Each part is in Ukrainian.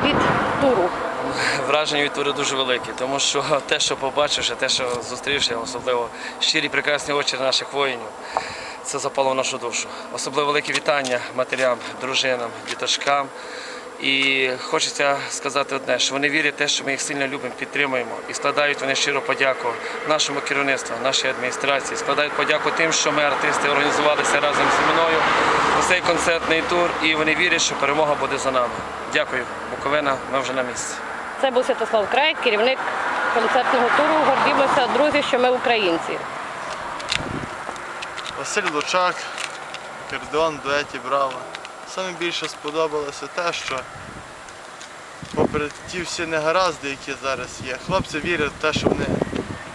враження від туру? Враження від туру дуже великі, тому що те, що побачивши, те, що зустрівши, особливо щирі прекрасні очі наших воїнів, це запало в нашу душу. Особливо велике вітання матерям, дружинам, діточкам. І хочеться сказати одне, що вони вірять в те, що ми їх сильно любимо, підтримуємо і складають вони щиро подяку нашому керівництву, нашій адміністрації, складають подяку тим, що ми артисти організувалися разом зі мною у цей концертний тур, і вони вірять, що перемога буде за нами. Дякую, Буковина, ми вже на місці. Це був Святослав Край, керівник концертного туру. Гордімося, друзі, що ми українці. Василь Лучак, Кердон, дуеті Браво. Саме більше сподобалося те, що попри ті всі негаразди, які зараз є, хлопці вірять в те, що вони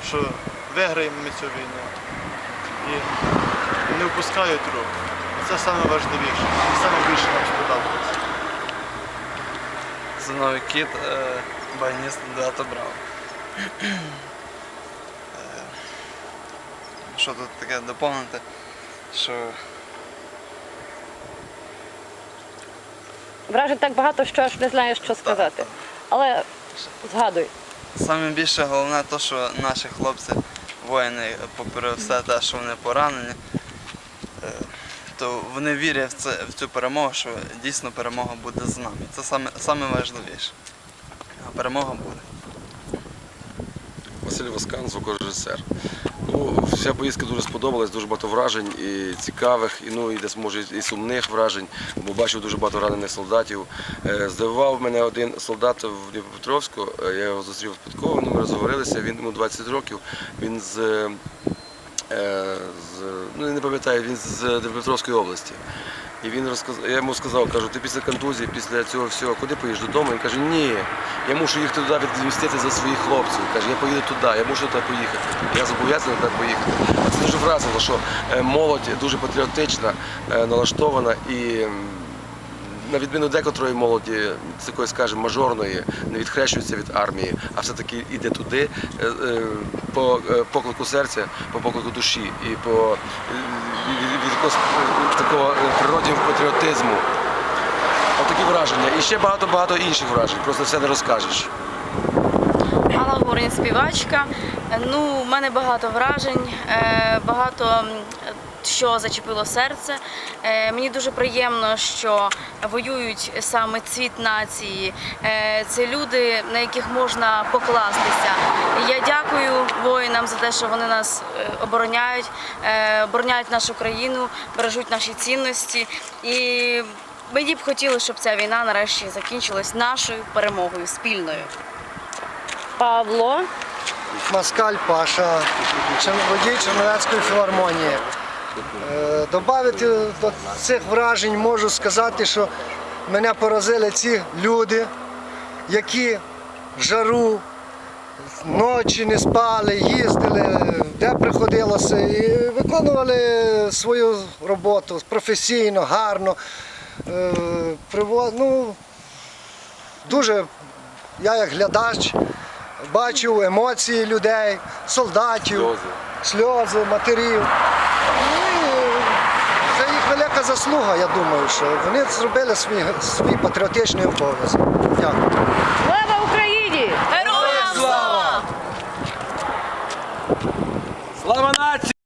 що виграємо ми цю війну. І не впускають рук. Це саме важливіше. І саме більше нам сподобалося. Зиновий кіт, е, баяніст дуета Браво. Е, Що тут таке доповнити? Що Вражень так багато, що аж не знаю, що сказати. Але згадуй. саме більше головне те, що наші хлопці, воїни, попри все те, що вони поранені, е, то вони вірять в, це, в цю перемогу, що дійсно перемога буде з нами. Це саме, саме важливіше. А перемога буде. Василь Васкан, звукорежисер. Вся поїздка дуже сподобалась, дуже багато вражень і цікавих, і ну і десь може і сумних вражень, бо бачив дуже багато ранених солдатів. Е, Здивував мене один солдат в Дніпропетровську. е, Я його зустрів випадково, ну, ми розговорилися. Він йому 20 років. Він з, е, з ну не пам'ятаю, він з Дніпропетровської області. І він розказав, я йому сказав, кажу, ти після контузії, після цього всього, куди поїдеш додому? Він каже, ні, я мушу їхати туди відмістити за своїх хлопців. Каже, я поїду туди, я мушу туди поїхати. Я зобов'язаний туди поїхати. Це дуже вразило, що е, молодь дуже патріотична, е, налаштована і. На відміну декотрої молоді, такої, скажімо, мажорної, не відхрещується від армії, а все-таки йде туди е, е, по е, поклику серця, по поклику душі і по від, якогось такого природнього патріотизму. Отакі враження. І ще багато-багато інших вражень, просто все не розкажеш. Алла Горін співачка. Ну, у мене багато вражень, багато що зачепило серце. Е, Мені дуже приємно, що воюють саме цвіт нації. Е, Це люди, на яких можна покластися. Я дякую воїнам за те, що вони нас е, обороняють, обороняють нашу країну, бережуть наші цінності. І мені б хотілося, щоб ця війна нарешті закінчилась нашою перемогою спільною. Павло. Маскаль Паша, водій Черновецької філармонії. Е, Добавити до цих вражень можу сказати, що мене поразили ці люди, які в жару, ночі не спали, їздили, де приходилося, і виконували свою роботу професійно, гарно. Е, Ну, дуже я як глядач бачив емоції людей, солдатів, Сльози. сльози матерів. Велика заслуга, я думаю, що вони зробили свій, свій патріотичний обов'язок. Дякую.